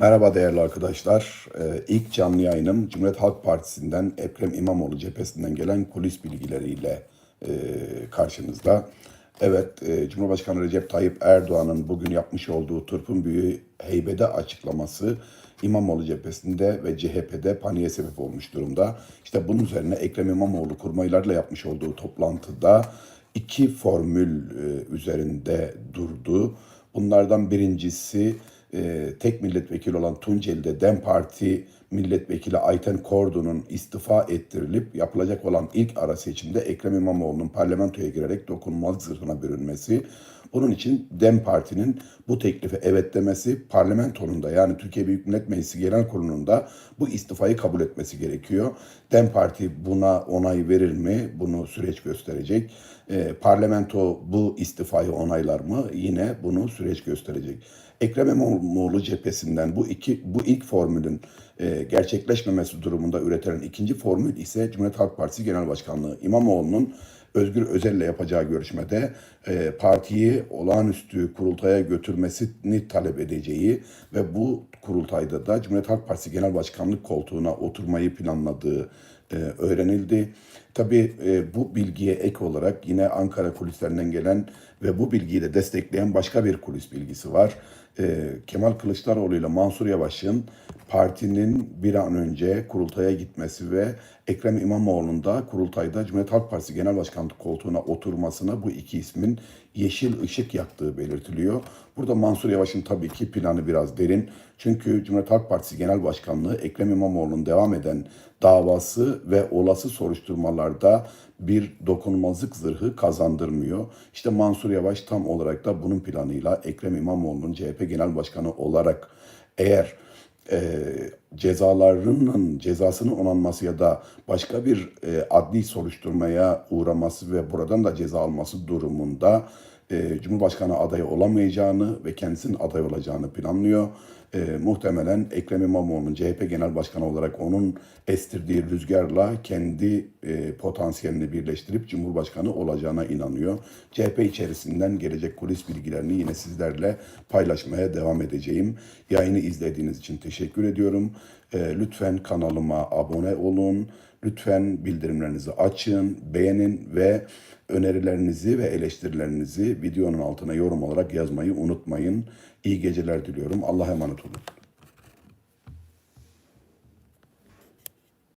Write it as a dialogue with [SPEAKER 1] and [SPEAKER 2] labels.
[SPEAKER 1] Merhaba değerli arkadaşlar. Ee, ilk canlı yayınım Cumhuriyet Halk Partisi'nden Ekrem İmamoğlu cephesinden gelen kulis bilgileriyle e, karşınızda. Evet, e, Cumhurbaşkanı Recep Tayyip Erdoğan'ın bugün yapmış olduğu Turp'un Büyüğü heybede açıklaması İmamoğlu cephesinde ve CHP'de paniğe sebep olmuş durumda. İşte bunun üzerine Ekrem İmamoğlu kurmaylarla yapmış olduğu toplantıda iki formül e, üzerinde durdu. Bunlardan birincisi e, tek milletvekili olan Tunceli'de DEM Parti milletvekili Ayten Kordo'nun istifa ettirilip yapılacak olan ilk ara seçimde Ekrem İmamoğlu'nun parlamentoya girerek dokunulmazlık zırhına bürünmesi. Bunun için DEM Parti'nin bu teklife evet demesi, parlamentonun da yani Türkiye Büyük Millet Meclisi Genel Kurulu'nun da bu istifayı kabul etmesi gerekiyor. DEM Parti buna onay verir mi? Bunu süreç gösterecek. E, parlamento bu istifayı onaylar mı? Yine bunu süreç gösterecek. Ekrem İmamoğlu cephesinden bu iki bu ilk formülün e, gerçekleşmemesi durumunda üretilen ikinci formül ise Cumhuriyet Halk Partisi Genel Başkanlığı İmamoğlu'nun Özgür Özel'le yapacağı görüşmede e, partiyi olağanüstü kurultaya götürmesini talep edeceği ve bu kurultayda da Cumhuriyet Halk Partisi Genel Başkanlık koltuğuna oturmayı planladığı e, öğrenildi. Tabii e, bu bilgiye ek olarak yine Ankara kulislerinden gelen ve bu bilgiyi de destekleyen başka bir kulis bilgisi var. E, Kemal Kılıçdaroğlu ile Mansur Yavaş'ın partinin bir an önce kurultaya gitmesi ve Ekrem İmamoğlu'nun da kurultayda Cumhuriyet Halk Partisi Genel Başkanlık koltuğuna oturmasına bu iki ismin yeşil ışık yaktığı belirtiliyor. Burada Mansur Yavaş'ın tabii ki planı biraz derin. Çünkü Cumhuriyet Halk Partisi Genel Başkanlığı Ekrem İmamoğlu'nun devam eden davası ve olası soruşturmalarda bir dokunulmazlık zırhı kazandırmıyor. İşte Mansur Yavaş tam olarak da bunun planıyla Ekrem İmamoğlu'nun CHP Genel Başkanı olarak eğer e, cezalarının cezasının onanması ya da başka bir e, adli soruşturmaya uğraması ve buradan da ceza alması durumunda e, Cumhurbaşkanı adayı olamayacağını ve kendisinin aday olacağını planlıyor. E, muhtemelen Ekrem İmamoğlu'nun CHP Genel Başkanı olarak onun estirdiği rüzgarla kendi e, potansiyelini birleştirip Cumhurbaşkanı olacağına inanıyor. CHP içerisinden gelecek kulis bilgilerini yine sizlerle paylaşmaya devam edeceğim. Yayını izlediğiniz için teşekkür ediyorum. E, lütfen kanalıma abone olun. Lütfen bildirimlerinizi açın, beğenin ve önerilerinizi ve eleştirilerinizi videonun altına yorum olarak yazmayı unutmayın. İyi geceler diliyorum. Allah'a emanet 감사합니다.